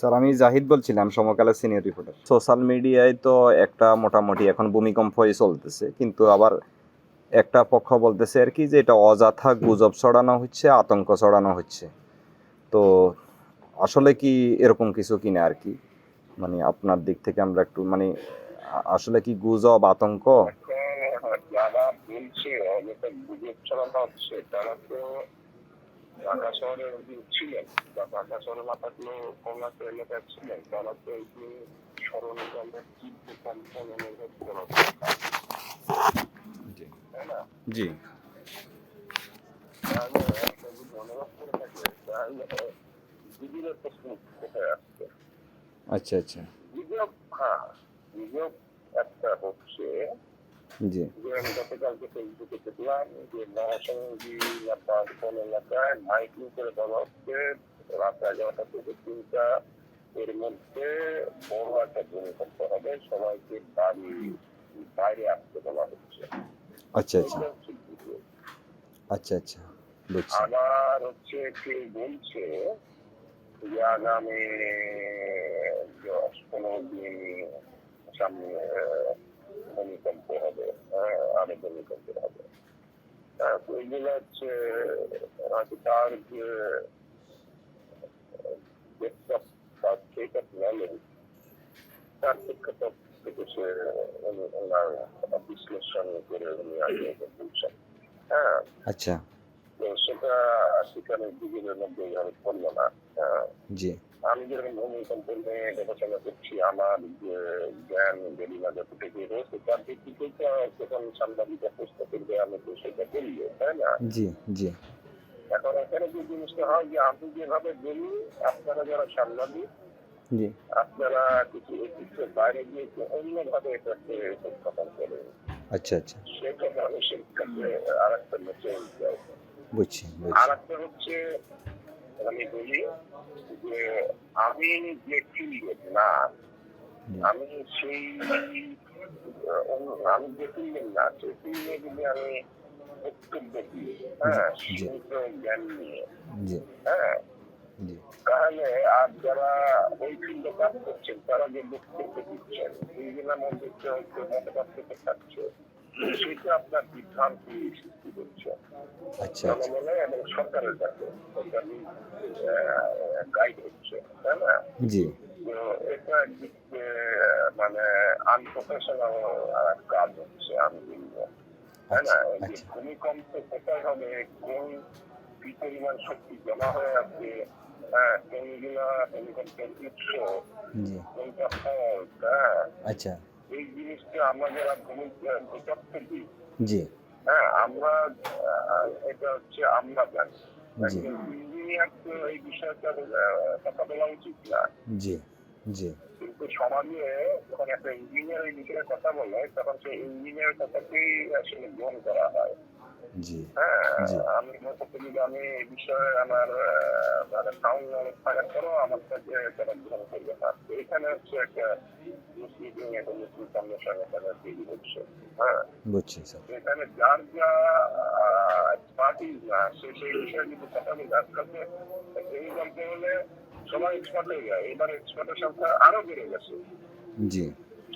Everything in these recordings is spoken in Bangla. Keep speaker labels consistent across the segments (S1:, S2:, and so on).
S1: স্যার আমি জাহিদ বলছিলাম সমকালের সিনিয়র রিপোর্টার সোশ্যাল মিডিয়ায় তো একটা মোটামুটি এখন ভূমিকম্পই চলতেছে কিন্তু আবার একটা পক্ষ বলতেছে আর কি যে এটা অযথা গুজব ছড়ানো হচ্ছে আতঙ্ক ছড়ানো হচ্ছে। তো আসলে কি এরকম কিছু কিনা আর কি? মানে আপনার দিক থেকে আমরা একটু মানে আসলে কি গুজব আতঙ্ক?
S2: যারা বলছে অযথা গুজব ছড়ানো হচ্ছে তারা তো ঢাকা শহরে ছিলেন বা ঢাকা শহরে না থাকলেও কলকাতা এলাকায় ছিলেন তারা তো এই যে স্মরণকালের অনুভব করা তাই না
S1: জি
S2: একটা করে থাকে তাহলে গুজবের প্রশ্ন কোথায় আসছে
S1: আচ্ছা আচ্ছা
S2: গুজব হ্যাঁ গুজব একটা হচ্ছে
S1: জি।
S2: গতকালকে ফেসবুকে দেখলাম যে কোন এলাকায় মাইকিং করে বলা হচ্ছে রাত এগারোটা থেকে তিনটা এর মধ্যে বড় একটা ভূমিকম্প হবে সবাইকে বাড়ি বাইরে আসতে বলা হচ্ছে।
S1: আচ্ছা আচ্ছা। আচ্ছা আচ্ছা
S2: আবার হচ্ছে কেউ বলছে যে আগামী দশ পনেরো দিন সামনে আহ, ভূমিকম্প হবে হ্যাঁ, আরও ভূমিকম্প হবে হ্যাঁ, তো এগুলো হচ্ছে হয়তো তার যে হ্যাঁ সেটা সেখানে দিদিদের মধ্যে এইভাবে পড়ল না।
S1: জি।
S2: আমি যেরকম ভূমিকম্প নিয়ে গবেষণা করছি আমার যে জ্ঞান গরিমা যতটুকু রয়েছে তার ভিত্তিতে তো যখন সাংবাদিকরা প্রশ্ন করবে আমি তো সেটা করি তাই না?
S1: জি জি।
S2: এখন এখানে যে জিনিসটা হয় যে আমি যেভাবে বলি আপনারা যারা সাংবাদিক আপনারা কিছু ঐতিহ্যের বাইরে গিয়ে অন্যভাবে এটাকে উপস্থাপন করেন।
S1: আচ্ছা আচ্ছা।
S2: সেটা মানুষের কাছে আর একটা মেসেজ দেয়
S1: বুঝছি
S2: আর একটা হচ্ছে আমি বলি যে আমি যে ফিল্ডের না আমি সেই আমি যে ফিল্ডের না সেই ফিল্ডে যদি আমি বক্তব্য দিই হ্যাঁ। সীমিত জ্ঞান নিয়ে হ্যাঁ তাহলে আর যারা ওই ফিল্ডে কাজ করছেন তারা যে বক্তব্য দিচ্ছেন দুইজনের মধ্যে কেউ কেউ মত পার্থক্য থাকছে সেটা আপনার করছে।
S1: আচ্ছা আচ্ছা।
S2: এবং সরকারের কাছে সরকারি গাইড হচ্ছে তাই না?
S1: জি।
S2: এটা মানে আনপ্রফেশনাল কাজ হচ্ছে আমি বলব। তাই না? যে
S1: আচ্ছা।
S2: ভূমিকম্প কোথায় হবে কোন কি পরিমাণ শক্তি জমা হয়ে আছে হ্যাঁ কোনগুলা ভূমিকম্পের উৎস কোনটা ফল্ট হ্যাঁ।
S1: আচ্ছা।
S2: এই জিনিসটা আমরা যারা ভূমি-
S1: জি।
S2: হ্যাঁ আমরা এটা হচ্ছে আমরা জানি। ইঞ্জিনিয়ার তো এই বিষয়টা কথা বলা উচিত না।
S1: জি জি।
S2: কিন্তু সমাজে যখন একটা ইঞ্জিনিয়ার এই বিষয়ে কথা বলে তখন সেই ইঞ্জিনিয়ার কথাকেই আসলে গ্রহণ করা হয়। আমি মনে আমি এই বিষয়ে আমার মানে সাউন্ড নলেজ থাকার পরেও আমার কাছে তারা গ্রহণ করবে না এখানে হচ্ছে একটা মুসলিম একটা মুসলিম সামনের সঙ্গে তারা তৈরি হচ্ছে। হ্যাঁ
S1: বুঝছি
S2: এখানে যার যা এক্সপার্টিস না সে সেই বিষয়ে কিন্তু কথা বলে আজকালকে এই হলে সবাই এক্সপার্ট হয়ে যায়। এবার এক্সপার্টের সংখ্যা আরও বেড়ে গেছে।
S1: জি।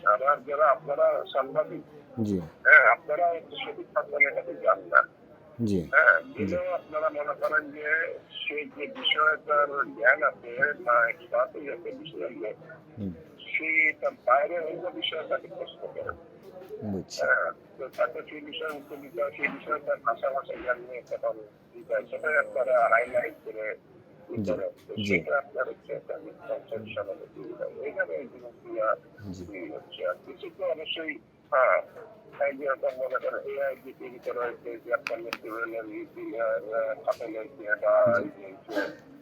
S2: আবার যারা আপনারা সাংবাদিক
S1: জি।
S2: হ্যাঁ আপনারা সঠিক ফান্ডামেন্টাতে যান না
S1: জি।
S2: হ্যাঁ আপনারা মনে করেন যে সেই যে বিষয়ে তার জ্ঞান আছে বা হয়ে আছে বিষয়ে সে তার বাইরে অন্য বিষয়ে তাকে প্রশ্ন করে। হ্যাঁ, তাকে সেই বিষয়ে উত্তর দিতে হয় সেই বিষয়ে তার ভাষা ভাষা জ্ঞান নিয়ে হয় সেটাই আপনারা হাইলাইট করে
S1: জি,
S2: অবশ্যই হ্যাঁ এই মনে করেন এআই যে তৈরি করা হয়েছে যে আপনার মেট্রোরেলের সাফল বা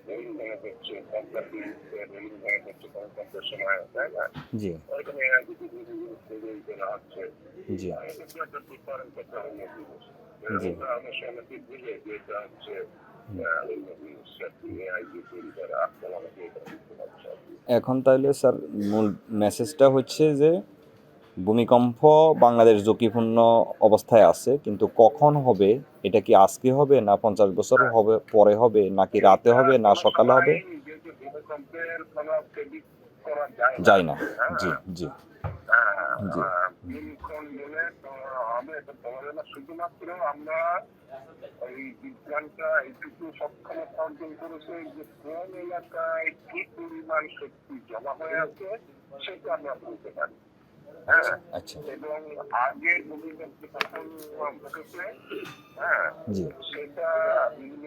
S2: এই ভেঙে দিচ্ছে কমপ্লিট রেলিং ভেঙে দিচ্ছে কমপ্লিটের সময় তাই না?
S1: জি।
S2: এআই যে জিনিস তৈরি করা হচ্ছে
S1: জি।
S2: এটা একটা different একটা
S1: এখন তাহলে স্যার, মূল মেসেজটা হচ্ছে যে, ভূমিকম্প বাংলাদেশ ঝুঁকিপূর্ণ অবস্থায় আছে, কিন্তু কখন হবে, এটা কি আজকে হবে, না পঞ্চাশ বছর হবে, পরে হবে, নাকি রাতে হবে, না সকালে হবে?
S2: যায় না। হ্যাঁ।
S1: জি। জি।
S2: হ্যাঁ,
S1: জি।
S2: যায় না শুধুমাত্র আমরা ওই বিজ্ঞানটা এইটুকু সক্ষমতা অর্জন করেছে যে কোন এলাকায় কি পরিমাণ শক্তি জমা হয়ে আছে সেটা আমরা বলতে পারি। হ্যাঁ
S1: আচ্ছা
S2: এবং কখন ঘটেছে হ্যাঁ সেটা বিভিন্ন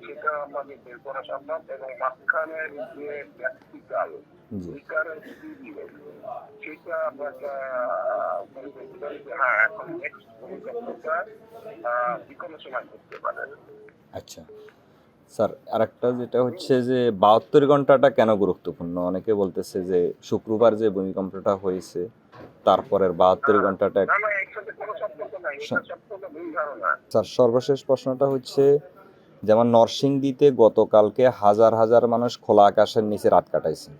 S2: সেটা আমাদের বের করা সম্ভব এবং মাঝখানের যে
S1: জি
S2: দিকে সেটা হ্যাঁ এখন সময় করতে
S1: আচ্ছা। স্যার আরেকটা যেটা হচ্ছে যে বাহাত্তর ঘন্টাটা কেন গুরুত্বপূর্ণ? অনেকে বলতেছে যে শুক্রবার যে ভূমিকম্পটা হয়েছে তারপরের বাহাত্তর ঘন্টাটা স্যার সর্বশেষ প্রশ্নটা হচ্ছে যেমন নরসিংদীতে গতকালকে হাজার হাজার মানুষ খোলা আকাশের নিচে রাত কাটাইছে।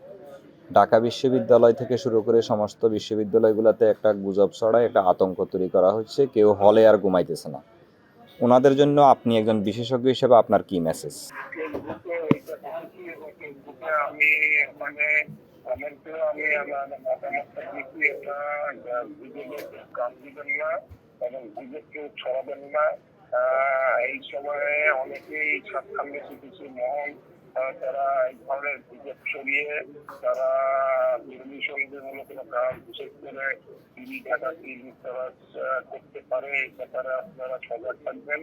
S1: ঢাকা বিশ্ববিদ্যালয় থেকে শুরু করে সমস্ত বিশ্ববিদ্যালয়গুলোতে একটা গুজব ছড়ায়, একটা আতঙ্ক তৈরি করা হচ্ছে, কেউ হলে আর ঘুমাইতেছে না। ওনাদের জন্য আপনি একজন বিশেষজ্ঞ হিসেবে আপনার কি মেসেজ
S2: এই সময়ে অনেকেই স্বাচ্ছন্দ্য কিছু মহল তারা এই ধরনের গুজব ছড়িয়ে, তারা দুর্নীতিমূলক কোনো কাজ বিশেষ করে তিনি ডাকাতি তারা করতে পারে এই ব্যাপারে আপনারা সজাগ থাকবেন।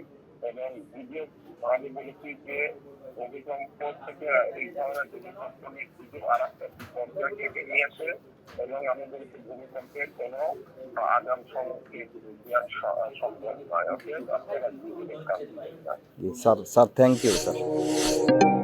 S2: এবং গুজব আমি বলেছি যে ভূমিকম্প থেকে এই ধরনের ভূমিকম্প নিয়ে গুজব আর একটা পর্যায়ে থেকে নিয়ে এবং আমি বলেছি ভূমিকম্পের কোনো আগাম সম্ভব নয়
S1: sir sir thank you sir